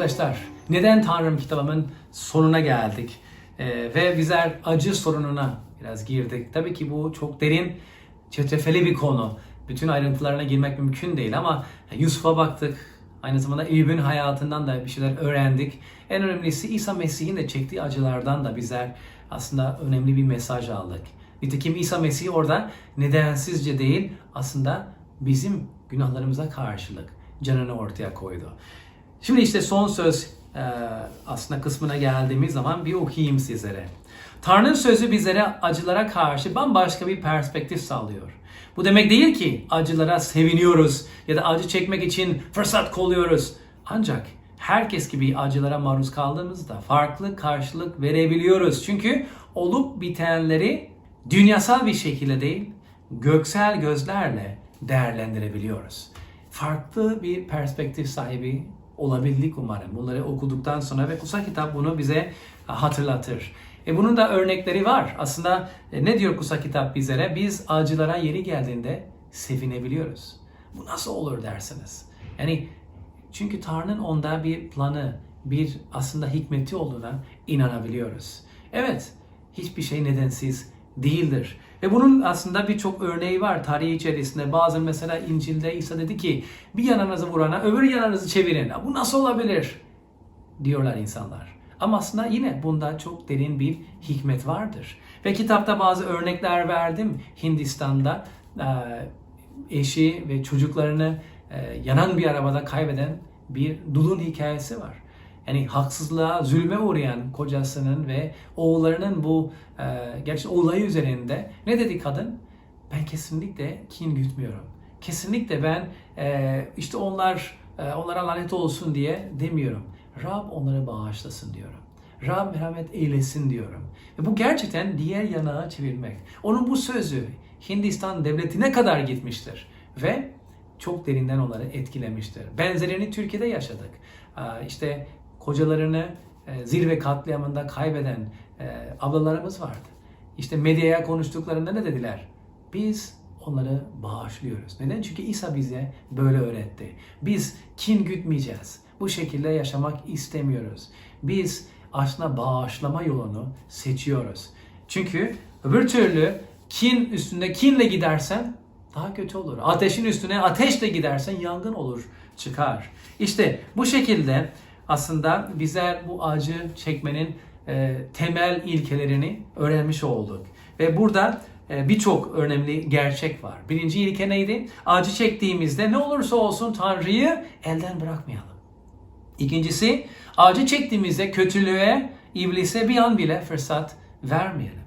arkadaşlar, Neden Tanrım kitabımın sonuna geldik. Ee, ve bizler acı sorununa biraz girdik. Tabii ki bu çok derin, çetrefilli bir konu. Bütün ayrıntılarına girmek mümkün değil ama Yusuf'a baktık. Aynı zamanda Eyüp'ün hayatından da bir şeyler öğrendik. En önemlisi İsa Mesih'in de çektiği acılardan da bizler aslında önemli bir mesaj aldık. Nitekim İsa Mesih orada nedensizce değil aslında bizim günahlarımıza karşılık canını ortaya koydu. Şimdi işte son söz e, aslında kısmına geldiğimiz zaman bir okuyayım sizlere. Tanrı'nın sözü bizlere acılara karşı bambaşka bir perspektif sağlıyor. Bu demek değil ki acılara seviniyoruz ya da acı çekmek için fırsat kolluyoruz. Ancak herkes gibi acılara maruz kaldığımızda farklı karşılık verebiliyoruz. Çünkü olup bitenleri dünyasal bir şekilde değil, göksel gözlerle değerlendirebiliyoruz. Farklı bir perspektif sahibi olabildik umarım. Bunları okuduktan sonra ve kutsal kitap bunu bize hatırlatır. E bunun da örnekleri var. Aslında e, ne diyor kutsal kitap bizlere? Biz acılara yeri geldiğinde sevinebiliyoruz. Bu nasıl olur dersiniz? Yani çünkü Tanrı'nın onda bir planı, bir aslında hikmeti olduğuna inanabiliyoruz. Evet, hiçbir şey nedensiz değildir. Ve bunun aslında birçok örneği var tarihi içerisinde. Bazı mesela İncil'de İsa dedi ki bir yanınızı vurana öbür yanınızı çevirin. Bu nasıl olabilir? Diyorlar insanlar. Ama aslında yine bunda çok derin bir hikmet vardır. Ve kitapta bazı örnekler verdim. Hindistan'da eşi ve çocuklarını yanan bir arabada kaybeden bir dulun hikayesi var. Yani haksızlığa, zulme uğrayan kocasının ve oğullarının bu e, gerçi olayı üzerinde ne dedi kadın? Ben kesinlikle kin gütmüyorum. Kesinlikle ben e, işte onlar e, onlara lanet olsun diye demiyorum. Rab onları bağışlasın diyorum. Rab merhamet eylesin diyorum. Ve bu gerçekten diğer yanağı çevirmek. Onun bu sözü Hindistan devletine kadar gitmiştir. Ve çok derinden onları etkilemiştir. Benzerini Türkiye'de yaşadık. İşte kocalarını e, zirve katliamında kaybeden e, ablalarımız vardı. İşte medyaya konuştuklarında ne dediler? Biz onları bağışlıyoruz. Neden? Çünkü İsa bize böyle öğretti. Biz kin gütmeyeceğiz. Bu şekilde yaşamak istemiyoruz. Biz aslında bağışlama yolunu seçiyoruz. Çünkü öbür türlü kin üstünde kinle gidersen daha kötü olur. Ateşin üstüne ateşle gidersen yangın olur, çıkar. İşte bu şekilde aslında bizler bu acı çekmenin e, temel ilkelerini öğrenmiş olduk. Ve burada e, birçok önemli gerçek var. Birinci ilke neydi? Acı çektiğimizde ne olursa olsun Tanrı'yı elden bırakmayalım. İkincisi acı çektiğimizde kötülüğe, iblise bir an bile fırsat vermeyelim.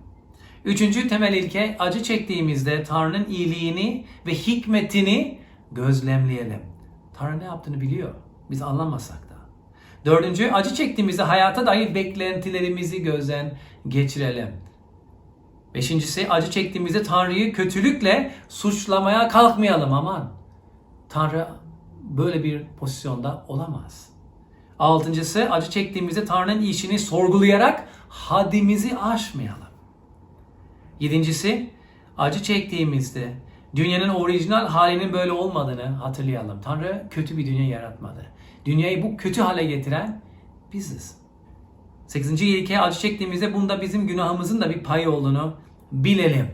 Üçüncü temel ilke acı çektiğimizde Tanrı'nın iyiliğini ve hikmetini gözlemleyelim. Tanrı ne yaptığını biliyor. Biz anlamasak da. Dördüncü, acı çektiğimizde hayata dair beklentilerimizi gözden geçirelim. Beşincisi, acı çektiğimizde Tanrı'yı kötülükle suçlamaya kalkmayalım aman. Tanrı böyle bir pozisyonda olamaz. Altıncısı, acı çektiğimizde Tanrı'nın işini sorgulayarak haddimizi aşmayalım. Yedincisi, acı çektiğimizde dünyanın orijinal halinin böyle olmadığını hatırlayalım. Tanrı kötü bir dünya yaratmadı. Dünyayı bu kötü hale getiren biziz. Sekizinci ilke acı çektiğimizde bunda bizim günahımızın da bir payı olduğunu bilelim.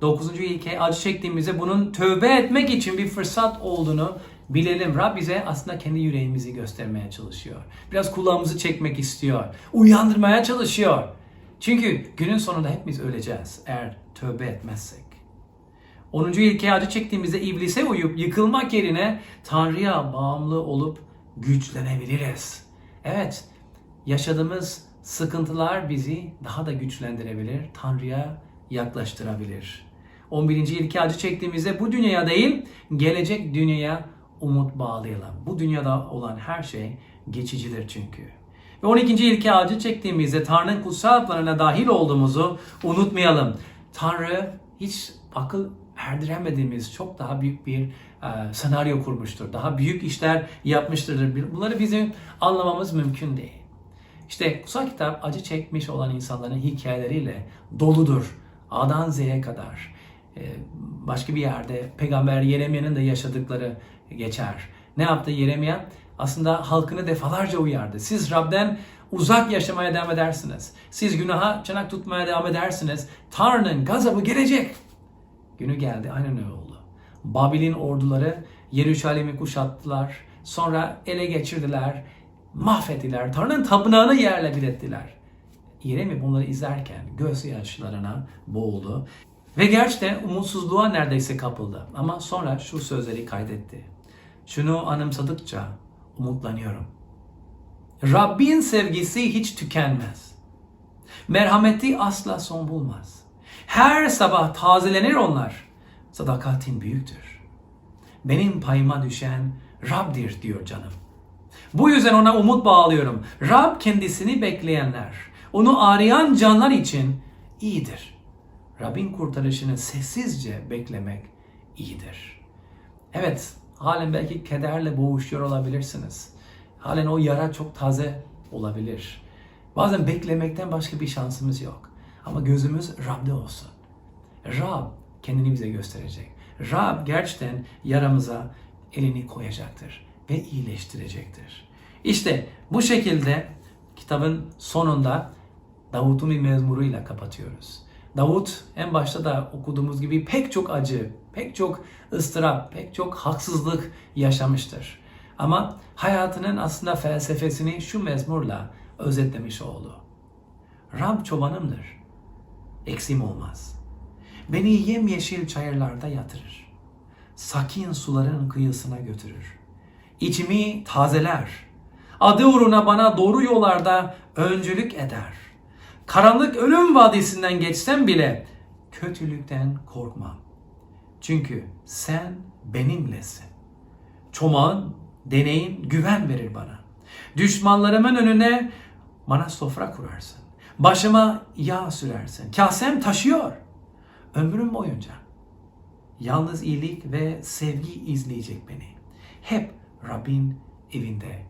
Dokuzuncu ilke acı çektiğimizde bunun tövbe etmek için bir fırsat olduğunu bilelim. Rab bize aslında kendi yüreğimizi göstermeye çalışıyor. Biraz kulağımızı çekmek istiyor. Uyandırmaya çalışıyor. Çünkü günün sonunda hepimiz öleceğiz eğer tövbe etmezsek. 10. ilke acı çektiğimizde iblise uyup yıkılmak yerine Tanrı'ya bağımlı olup güçlenebiliriz. Evet, yaşadığımız sıkıntılar bizi daha da güçlendirebilir, Tanrı'ya yaklaştırabilir. 11. ilke acı çektiğimizde bu dünyaya değil, gelecek dünyaya umut bağlayalım. Bu dünyada olan her şey geçicidir çünkü. Ve 12. ilke acı çektiğimizde Tanrı'nın kutsal planına dahil olduğumuzu unutmayalım. Tanrı hiç akıl erdiremediğimiz çok daha büyük bir e, senaryo kurmuştur. Daha büyük işler yapmıştır. Bunları bizim anlamamız mümkün değil. İşte kutsal kitap acı çekmiş olan insanların hikayeleriyle doludur. A'dan Z'ye kadar. E, başka bir yerde peygamber Yeremya'nın da yaşadıkları geçer. Ne yaptı Yeremya? aslında halkını defalarca uyardı. Siz Rab'den uzak yaşamaya devam edersiniz. Siz günaha çanak tutmaya devam edersiniz. Tanrı'nın gazabı gelecek. Günü geldi. Aynen öyle oldu. Babil'in orduları Yeruşalim'i kuşattılar. Sonra ele geçirdiler. Mahvettiler. Tanrı'nın tapınağını yerle bir ettiler. İremi bunları izlerken gözyaşlarına boğuldu. Ve gerçekten umutsuzluğa neredeyse kapıldı. Ama sonra şu sözleri kaydetti. Şunu anımsadıkça umutlanıyorum. Rabbin sevgisi hiç tükenmez. Merhameti asla son bulmaz. Her sabah tazelenir onlar. Sadakatin büyüktür. Benim payıma düşen Rab'dir diyor canım. Bu yüzden ona umut bağlıyorum. Rab kendisini bekleyenler, onu arayan canlar için iyidir. Rab'in kurtarışını sessizce beklemek iyidir. Evet, halen belki kederle boğuşuyor olabilirsiniz. Halen o yara çok taze olabilir. Bazen beklemekten başka bir şansımız yok. Ama gözümüz Rab'de olsun. Rab kendini bize gösterecek. Rab gerçekten yaramıza elini koyacaktır ve iyileştirecektir. İşte bu şekilde kitabın sonunda Davut'un bir mezmuruyla kapatıyoruz. Davut en başta da okuduğumuz gibi pek çok acı, pek çok ıstırap, pek çok haksızlık yaşamıştır. Ama hayatının aslında felsefesini şu mezmurla özetlemiş oldu. Rab çobanımdır, eksim olmaz. Beni yemyeşil çayırlarda yatırır. Sakin suların kıyısına götürür. İçimi tazeler. Adı uğruna bana doğru yollarda öncülük eder. Karanlık ölüm vadisinden geçsem bile kötülükten korkmam. Çünkü sen benimlesin. Çomağın, deneyin güven verir bana. Düşmanlarımın önüne bana sofra kurarsın. Başıma yağ sürersin. Kasem taşıyor. Ömrüm boyunca. Yalnız iyilik ve sevgi izleyecek beni. Hep Rabbin evinde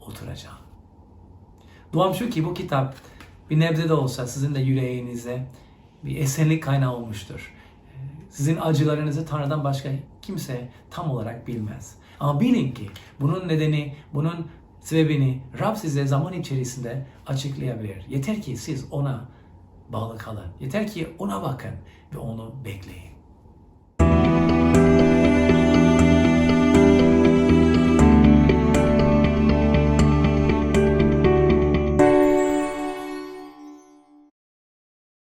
oturacağım. Duam şu ki bu kitap bir nebze de olsa sizin de yüreğinize bir esenlik kaynağı olmuştur. Sizin acılarınızı Tanrı'dan başka kimse tam olarak bilmez. Ama bilin ki bunun nedeni, bunun sebebini Rab size zaman içerisinde açıklayabilir. Yeter ki siz ona bağlı kalın. Yeter ki ona bakın ve onu bekleyin.